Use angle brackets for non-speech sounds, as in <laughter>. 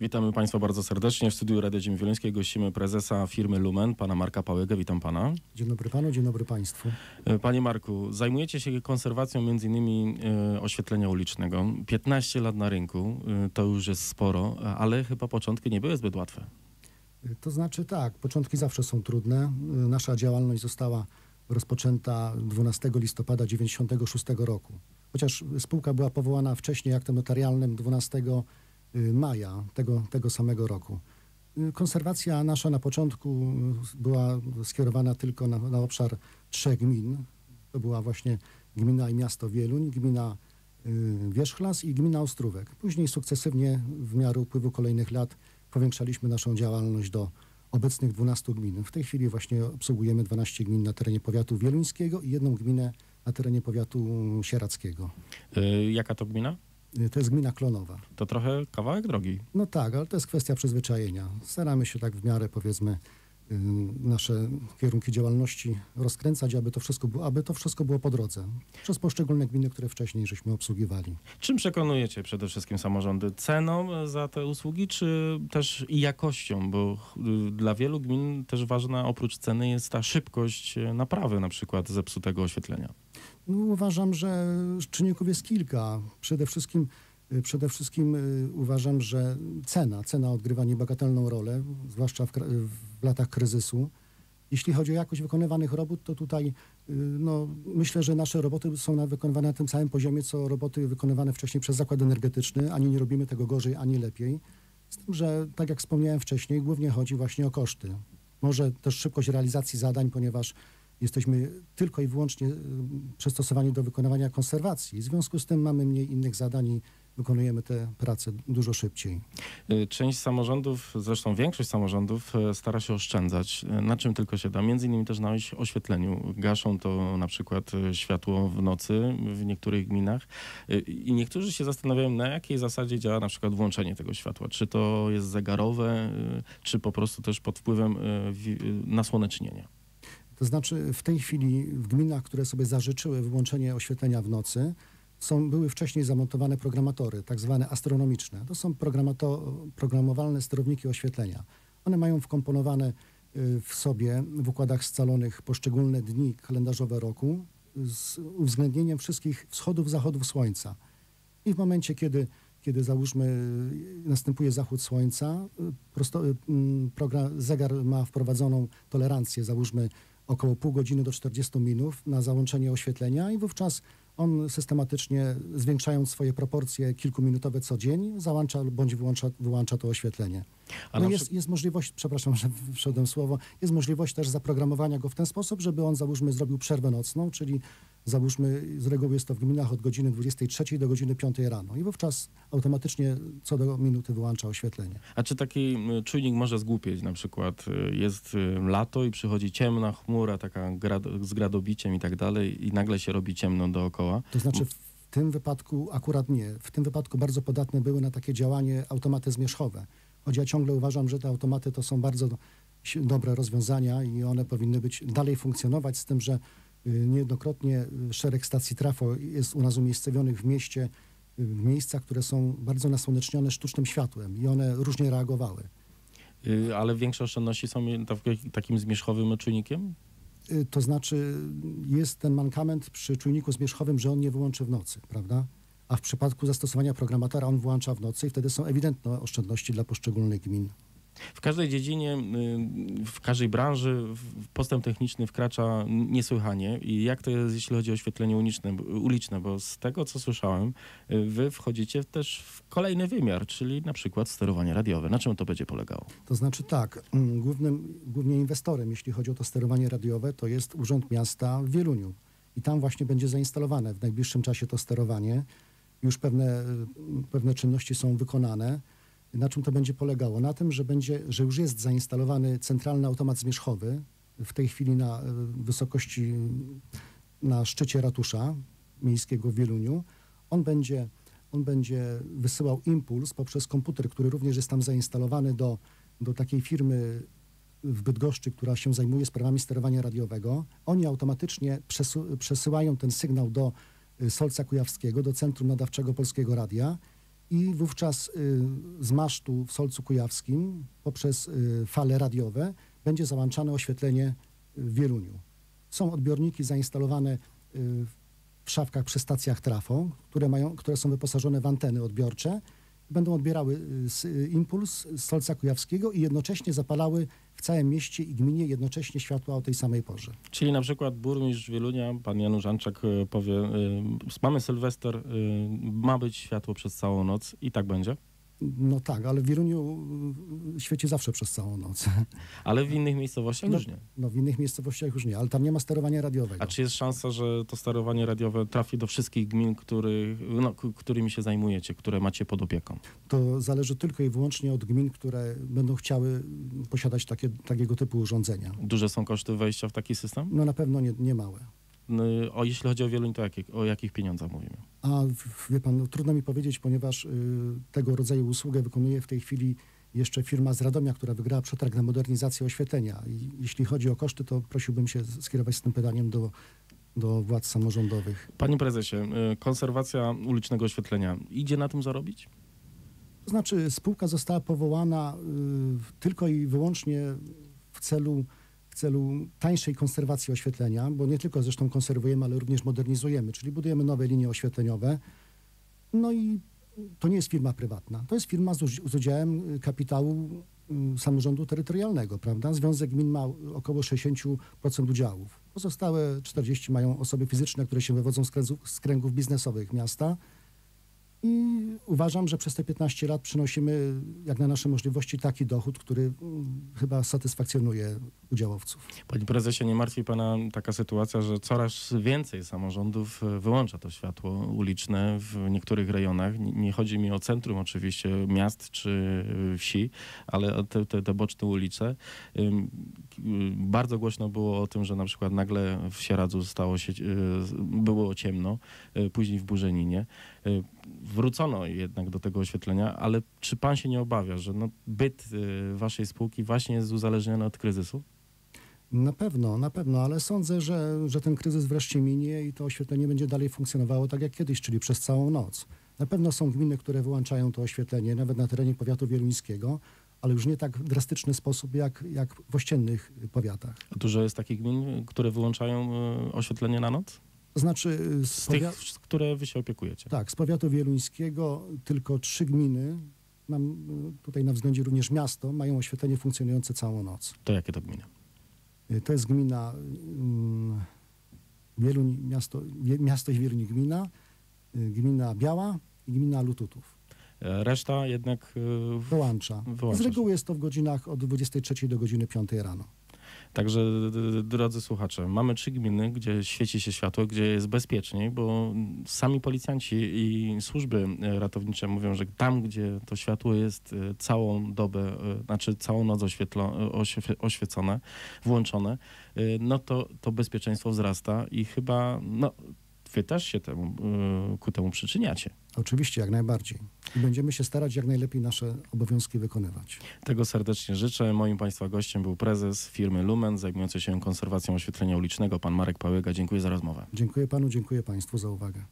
Witamy Państwa bardzo serdecznie. W studiu Rady Ziemi Wieluńskiej gościmy prezesa firmy Lumen, pana Marka Pałegę. Witam pana. Dzień dobry panu, dzień dobry państwu. E, Panie Marku, zajmujecie się konserwacją między innymi e, oświetlenia ulicznego. 15 lat na rynku, e, to już jest sporo, ale chyba początki nie były zbyt łatwe. To znaczy tak, początki zawsze są trudne. Nasza działalność została rozpoczęta 12 listopada 96 roku. Chociaż spółka była powołana wcześniej aktem notarialnym 12 maja tego, tego samego roku. Konserwacja nasza na początku była skierowana tylko na, na obszar trzech gmin. To była właśnie gmina i miasto Wieluń, gmina y, Wierzchlas i gmina Ostrówek. Później sukcesywnie w miarę upływu kolejnych lat powiększaliśmy naszą działalność do obecnych 12 gmin. W tej chwili właśnie obsługujemy 12 gmin na terenie powiatu wieluńskiego i jedną gminę na terenie powiatu sieradzkiego. E, Jaka to gmina? Y, To jest gmina Klonowa. To trochę kawałek drogi. No tak, ale to jest kwestia przyzwyczajenia. Staramy się tak w miarę, powiedzmy, nasze kierunki działalności rozkręcać, aby to wszystko było, aby to wszystko było po drodze. Przez poszczególne gminy, które wcześniej żeśmy obsługiwali. Czym przekonujecie przede wszystkim samorządy? Ceną e, za te usługi, czy też i jakością? Bo y, dla wielu gmin też ważna oprócz ceny jest ta szybkość e, naprawy na przykład zepsutego oświetlenia. No, uważam, że czynników jest kilka. Przede wszystkim, y, przede wszystkim y, uważam, że cena, cena odgrywa niebagatelną rolę, zwłaszcza w, w latach kryzysu. Jeśli chodzi o jakość wykonywanych robót, to tutaj y, no, myślę, że nasze roboty są wykonywane na tym samym poziomie, co roboty wykonywane wcześniej przez zakład energetyczny. Ani nie robimy tego gorzej, ani lepiej. Z tym, że tak jak wspomniałem wcześniej, głównie chodzi właśnie o koszty. Może też szybkość realizacji zadań, ponieważ jesteśmy tylko i wyłącznie y, przystosowani do wykonywania konserwacji. W związku z tym mamy mniej innych zadań i wykonujemy te prace dużo szybciej. Y, Część samorządów, zresztą większość samorządów e, stara się oszczędzać, e, na czym tylko się da, między innymi też na oś- oświetleniu. Gaszą to na przykład światło w nocy w niektórych gminach i niektórzy się zastanawiają, na jakiej zasadzie działa na przykład włączenie tego światła. Czy to jest zegarowe, czy po prostu też pod wpływem nasłonecznienia. To znaczy w tej chwili w gminach, które sobie zażyczyły wyłączenie oświetlenia w nocy, są, były wcześniej zamontowane programatory, tak zwane astronomiczne. To są programowalne sterowniki oświetlenia. One mają wkomponowane y, w sobie w układach scalonych poszczególne dni kalendarzowe roku z uwzględnieniem wszystkich wschodów, zachodów słońca. I w momencie, kiedy, kiedy załóżmy y, następuje zachód słońca, y, prosto, mm, program, zegar ma wprowadzoną tolerancję, załóżmy około pół godziny do 40 minut na załączenie oświetlenia i wówczas on systematycznie, zwiększając swoje proporcje kilkuminutowe co dzień, załącza bądź wyłącza, wyłącza to oświetlenie. A No jest, jest możliwość, przepraszam, że wszedłem słowo, jest możliwość też zaprogramowania go w ten sposób, żeby on załóżmy zrobił przerwę nocną, czyli załóżmy z reguły jest to w gminach od godziny 23 do godziny 5 rano i wówczas automatycznie co do minuty wyłącza oświetlenie. A czy taki czujnik może zgłupieć? Na przykład y, jest y, lato i przychodzi ciemna chmura, taka z gradobiciem i tak dalej i nagle się robi ciemno dookoła. To znaczy w tym wypadku akurat nie. W tym wypadku bardzo podatne były na takie działanie automaty zmierzchowe. Choć ja ciągle uważam, że te automaty to są bardzo dobre rozwiązania i one powinny być dalej funkcjonować, z tym, że niejednokrotnie y, szereg stacji trafo jest u nas umiejscowionych w mieście, y, w miejscach, które są bardzo nasłonecznione sztucznym światłem i one różnie reagowały. Y, Ale większe oszczędności są tak- takim zmierzchowym czujnikiem? To znaczy jest ten mankament przy czujniku zmierzchowym, że on nie wyłączy w nocy, prawda? A w przypadku zastosowania programatora on włącza w nocy i wtedy są ewidentne oszczędności dla poszczególnych gmin. W każdej dziedzinie, y, w każdej branży postęp techniczny wkracza niesłychanie. I jak to jest, jeśli chodzi o oświetlenie uliczne, uliczne? Bo z tego, co słyszałem, y, wy wchodzicie też w kolejny wymiar, czyli na przykład sterowanie radiowe. Na czym to będzie polegało? To znaczy tak, mm, głównym, głównie inwestorem, jeśli chodzi o to sterowanie radiowe, to jest Urząd Miasta w Wieluniu. I tam właśnie będzie zainstalowane w najbliższym czasie to sterowanie. Już pewne, y, pewne czynności są wykonane. Na czym to będzie polegało? Na tym, że, będzie, że już jest zainstalowany centralny automat zmierzchowy, w tej chwili na y, wysokości, na szczycie ratusza miejskiego w Wieluniu. On będzie, on będzie wysyłał impuls poprzez komputer, który również jest tam zainstalowany do, do takiej firmy w Bydgoszczy, która się zajmuje sprawami sterowania radiowego. Oni automatycznie przesyłają ten sygnał do y, Solca Kujawskiego, do Centrum Nadawczego Polskiego Radia i wówczas y, z masztu w Solcu Kujawskim poprzez y, fale radiowe będzie załączane oświetlenie w Wieluniu. Są odbiorniki zainstalowane y, w szafkach przy stacjach trafo, które, mają, które są wyposażone w anteny odbiorcze. Będą odbierały y, y, impuls z Solca Kujawskiego i jednocześnie zapalały w całym mieście i gminie jednocześnie światła o tej samej porze. Czyli na przykład burmistrz Wielunia, pan Janusz Anczak e, powie, mamy Sylwester, ma być światło przez całą noc i tak będzie? No tak, ale w Wieluniu y, świeci zawsze przez całą noc. <laughs> Ale w innych miejscowościach już nie. No w innych miejscowościach już nie, ale tam nie ma sterowania radiowego. A czy jest szansa, że to sterowanie radiowe trafi do wszystkich gmin, których, no, którymi się zajmujecie, które macie pod opieką? To zależy tylko i wyłącznie od gmin, które będą chciały posiadać takie, takiego typu urządzenia. Duże są koszty wejścia w taki system? No na pewno nie, nie małe. No, O, jeśli chodzi o Wieluń, to jakie, o jakich pieniądzach mówimy? A wie pan, no, trudno mi powiedzieć, ponieważ y, tego rodzaju usługę wykonuje w tej chwili jeszcze firma z Radomia, która wygrała przetarg na modernizację oświetlenia. I jeśli chodzi o koszty, to prosiłbym się skierować z tym pytaniem do, do władz samorządowych. Panie prezesie, y, konserwacja ulicznego oświetlenia, idzie na tym zarobić? To znaczy spółka została powołana y, tylko i wyłącznie w celu, celu tańszej konserwacji oświetlenia, bo nie tylko zresztą konserwujemy, ale również modernizujemy, czyli budujemy nowe linie oświetleniowe. No i to nie jest firma prywatna, to jest firma z, z udziałem y, kapitału y, samorządu terytorialnego, prawda? Związek Gmin ma około 60% udziałów. Pozostałe 40 mają osoby fizyczne, które się wywodzą z kręgów, z kręgów biznesowych miasta. I uważam, że przez te 15 lat przynosimy, jak na nasze możliwości, taki dochód, który mm, chyba satysfakcjonuje udziałowców. Panie prezesie, nie martwi pana taka sytuacja, że coraz więcej samorządów e, wyłącza to światło uliczne w niektórych rejonach. Nie- chodzi mi o centrum oczywiście miast czy e, wsi, ale o te, te, te boczne ulice. Y, Bardzo głośno było o tym, że na przykład nagle w Sieradzu stało się, e, było ciemno, e, później w Burzeninie. E, Wrócono jednak do tego oświetlenia, ale czy pan się nie obawia, że no, byt e, waszej spółki właśnie jest uzależniony od kryzysu? Na pewno, na pewno, ale sądzę, że, że ten kryzys wreszcie minie i to oświetlenie będzie dalej funkcjonowało tak jak kiedyś, czyli przez całą noc. Na pewno są gminy, które wyłączają to oświetlenie, nawet na terenie powiatu wieluńskiego, ale już nie tak w drastyczny sposób jak, jak w ościennych powiatach. Dużo jest takich gmin, które wyłączają e, oświetlenie na noc? Znaczy, y, z Z tych, które wy się opiekujecie. Tak, z powiatu wieluńskiego tylko trzy gminy, mam y, tutaj na względzie również miasto, mają oświetlenie funkcjonujące całą noc. To jakie to gminy? Y, To jest gmina mm, Wieluń, miasto, miasto gmina, y, gmina Biała i gmina Lututów. E, Reszta jednak w- Wyłącza. Wyłącza Z reguły jest to w godzinach od 23 do godziny 5 rano. Także, drodzy słuchacze, mamy trzy gminy, gdzie świeci się światło, gdzie jest bezpieczniej, bo sami policjanci i służby ratownicze mówią, że tam, gdzie to światło jest e, całą dobę, e, znaczy całą noc oświetlo, e, oświe, oświecone, włączone, no to, to bezpieczeństwo wzrasta i chyba, no, wy też się temu, e, ku temu przyczyniacie. Oczywiście, jak najbardziej. I będziemy się starać jak najlepiej nasze obowiązki wykonywać. Tego serdecznie życzę. Moim Państwa gościem był prezes firmy Lumen zajmujący się konserwacją oświetlenia ulicznego, pan Marek Pałyga. Dziękuję za rozmowę. Dziękuję panu, dziękuję państwu za uwagę.